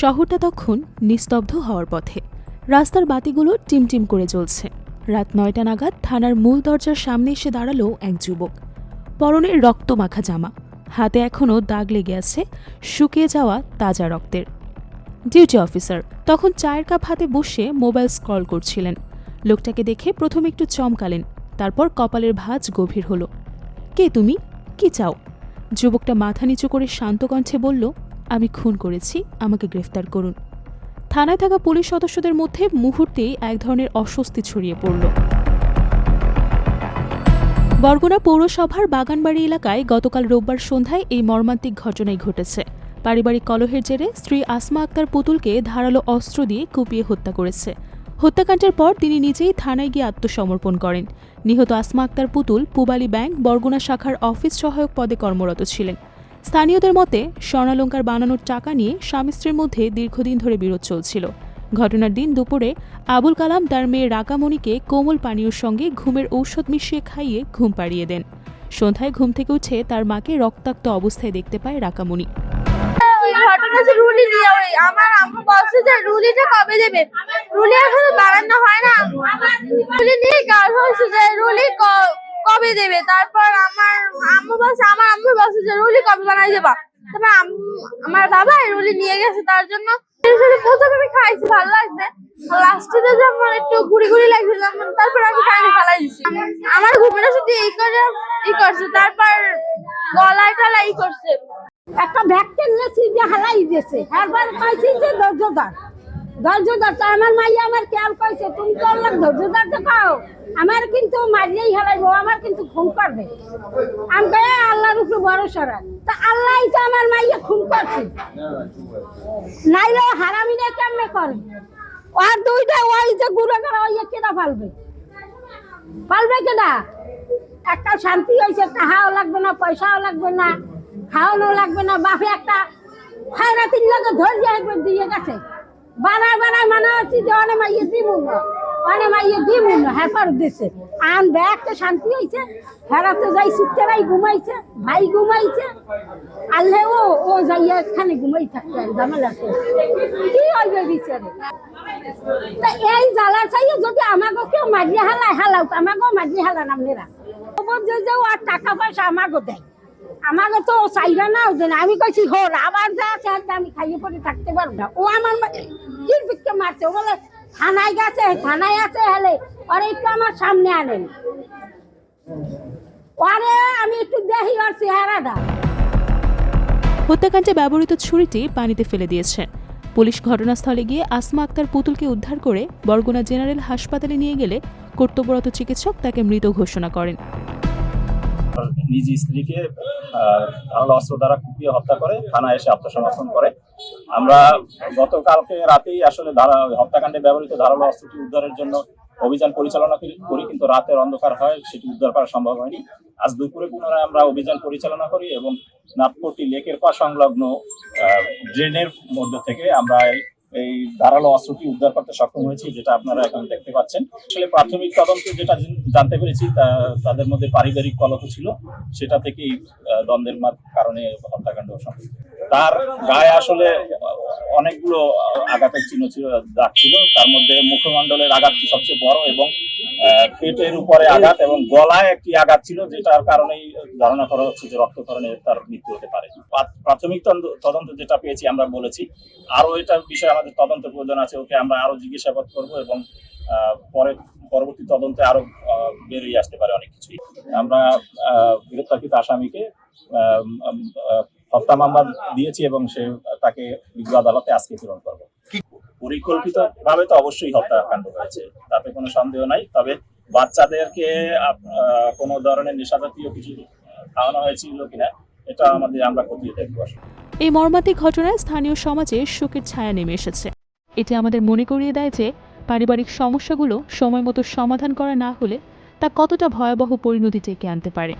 শহরটা তখন নিস্তব্ধ হওয়ার পথে। রাস্তার বাতিগুলো টিমটিম করে জ্বলছে। রাত নয়টা নাগাদ থানার মূল দরজার সামনে এসে দাঁড়াল এক যুবক। পরনে রক্তমাখা জামা। হাতে এখনও দাগ লেগে আছে, শুকিয়ে যাওয়া তাজা রক্তের। ডিউটি অফিসার, তখন চায়ের কাপ হাতে বসে মোবাইল স্ক্রল করছিলেন। লোকটাকে দেখে প্রথমে একটু চমকালেন, তারপর কপালের ভাঁজ গভীর হলো। কে তুমি? কি চাও? যুবকটা মাথা নিচু করে শান্ত কণ্ঠে বলল আমি খুন করেছি, আমাকে গ্রেফতার করুন। থানায় থাকা পুলিশ সদস্যদের মধ্যে মুহূর্তেই এক ধরনের অস্বস্তি ছড়িয়ে পড়ল। বরগুনা পৌরসভার বাগানবাড়ি এলাকায় গতকাল রোববার সন্ধ্যায় এই মর্মান্তিক ঘটনাই ঘটেছে। পারিবারিক কলহের জেরে স্ত্রী আসমা আক্তার পুতুলকে ধারালো অস্ত্র দিয়ে কুপিয়ে হত্যা করেছে। হত্যাকাণ্ডের পর তিনি নিজেই থানায় গিয়ে আত্মসমর্পণ করেন। নিহত আসমা আক্তার পুতুল পুবালী ব্যাংক, বরগুনা শাখার অফিস সহায়ক পদে কর্মরত ছিলেন। স্থানীয়দের মতে, স্বর্ণালঙ্কার বানানোর টাকা নিয়ে স্বামী স্ত্রীর মধ্যে দীর্ঘদিন ধরে বিরোধ চলছিল। ঘটনার দিন দুপুরে আবুল কালাম তার মেয়ে রাকামণিকে কোমল পানীয়র সঙ্গে ঘুমের ঔষধ মিশিয়ে খাইয়ে ঘুম পাড়িয়ে দেন। সন্ধ্যায় ঘুম থেকে উঠে তার মাকে রক্তাক্ত অবস্থায় দেখতে পায় রাকামণি। রুলি বানানো হয় না। রুলি নিয়ে হয়েছে রুলি কবে দেবে? তারপর আমার আম্মু বলছে আমার আম্মু বলছে যে রুলি কবে বানাই দেবা? তারপর আমার বাবা রুলি নিয়ে গেছে, তার জন্য প্রথমে আমি খাইছি, ভালো লাগছে। লাস্টে যেমন একটু গুড়ি গুড়ি লাগছে যেমন তারপর আমি খাইনি ফেলাই দিছি। আমার ঘুমের সাথে এই করে, ই করছে, তারপর গলায় টলায় ই করছে। একটা ব্যাগ কিনেছি যে হালাই দিয়েছে। একবার কইছি যে ধৈর্যদার ধৈর্যদার তো আমার মাইয়া আমার খেয়াল কইছে তুমি তো আল্লাহ ধৈর্যদার দেখাও আমার কিন্তু মারিয়েই হারাইবো আমার কিন্তু খুন করবে আমি কই "এ, আল্লাহর উপরে ভরসা রাখ। তা আল্লাহ তো আমার মাইয়া খুন করছে নাইলে হারামিনে কেমনে করে? আর দুইটা ওই যে গুঁড়ো করা ওই কেনা ফালবে। পালবে কেনা একটা শান্তি হয়েছে টাকাও লাগবে না পয়সাও লাগবে না খাওয়ানো লাগবে না বাপে একটা খায়রাতির লাগে ধৈর্য দিয়ে গেছে। বানায় বানায় মানে হচ্ছে যে অনেক মাইয়ে দিমুন না অনেক মাইয়ে দিমুন না হ্যাঁ পার দিছে। আন একটা শান্তি হয়েছে হেরাতে যাই সিটেরাই ঘুমাইছে। ভাই ঘুমাইছে। আল্লে ও ও যাইয়া এখানে ঘুমাই থাকতে ঝামেলাতে কি হইবে বিচারে? তা এই জ্বালা চাইয়ে যদি আমাকে কেউ মারিয়ে হালায় হালাও আমাকেও মারিয়ে হালান আপনারা যে যে ও টাকা পয়সা আমাকে দেয়। আমাকে তো চাইরা না আমি কইছি হোর আবার যা আছে আমি খাইয়ে পরে থাকতে পারব না। ও আমার কিরপিককে মারছে। ও বলে থানায় গেছে থানায় আছে হেলে ওরে একটু আমার সামনে আনেন। ওরে আমি একটু দেখি ওর চেহারাটা। হত্যাকাণ্ডে ব্যবহৃত ছুরিটি পানিতে ফেলে দিয়েছে। পুলিশ ঘটনাস্থলে গিয়ে আসমা আক্তার পুতুলকে উদ্ধার করে বরগুনা জেনারেল হাসপাতালে নিয়ে গেলে কর্তব্যরত চিকিৎসক তাকে মৃত ঘোষণা করেন। নিজ স্ত্রীকে ধারালো অস্ত্র দ্বারা কুপিয়ে হত্যা করে থানায় এসে আত্মসমর্পণ করে। আমরা গতকালকে রাতেই আসলে হত্যাকাণ্ডে ব্যবহৃত ধারালো অস্ত্রটি উদ্ধারের জন্য অভিযান পরিচালনা করি কিন্তু রাতের অন্ধকার হয়, সেটি উদ্ধার করা সম্ভব হয়নি। আজ দুপুরে পুনরায় আমরা অভিযান পরিচালনা করি এবং নাটপট্টি লেকের পা সংলগ্ন ড্রেনের মধ্যে থেকে আমরা এই- ধারালো অস্ত্রটি উদ্ধার করতে সক্ষম হয়েছি, যেটা আপনারা এখন দেখতে পাচ্ছেন। আসলে প্রাথমিক তদন্তে যেটা জানতে পেরেছি তাদের মধ্যে পারিবারিক কলহ ছিল, সেটা থেকেই দ্বন্দ্বের কারণে হত্যাকাণ্ড সংঘটিত তার গায়ে আসলে অনেকগুলো আঘাতের চিহ্ন ছিল, দাগ ছিল। তার মধ্যে মুখমণ্ডলের আঘাতটি সবচেয়ে বড় এবং পেটের উপরে আঘাত এবং গলায় একটি আঘাত ছিল, যেটার কারণেই ধারণা করা হচ্ছে যে রক্তক্ষরণে তার মৃত্যু হতে পারে। প্রাথমিক তদন্ত- যেটা পেয়েছি আমরা বলেছি আরও এটা বিষয়ে আমাদের তদন্ত প্রয়োজন আছে, ওকে আমরা আরও জিজ্ঞাসাবাদ করব এবং পরে, পরবর্তী তদন্তে আরও বেরিয়ে আসতে পারে অনেক কিছুই। আমরা গ্রেপ্তারকৃত আসামিকে হত্যা মামলা দিয়েছি এবং সে তাকে বিজ্ঞ আদালতে আজকে প্রেরণ করব। পরিকল্পিত ভাবে তো অবশ্যই হত্যাকাণ্ড হয়েছে তাতে কোনো সন্দেহ নাই। তবে বাচ্চাদেরকে কোনো ধরনের নেশাজাতীয় কিছু খাওয়ানো হয়েছিল কিনা এটা আমাদের আমরা খতিয়ে দেখব। এই মর্মান্তিক ঘটনায় স্থানীয় সমাজে শোকের ছায়া নেমে এসেছে। এটি আমাদের মনে করিয়ে দেয় যে পারিবারিক সমস্যাগুলো সময় মতো সমাধান করা না হলে তা কতটা ভয়াবহ পরিণতি ডেকে আনতে পারে।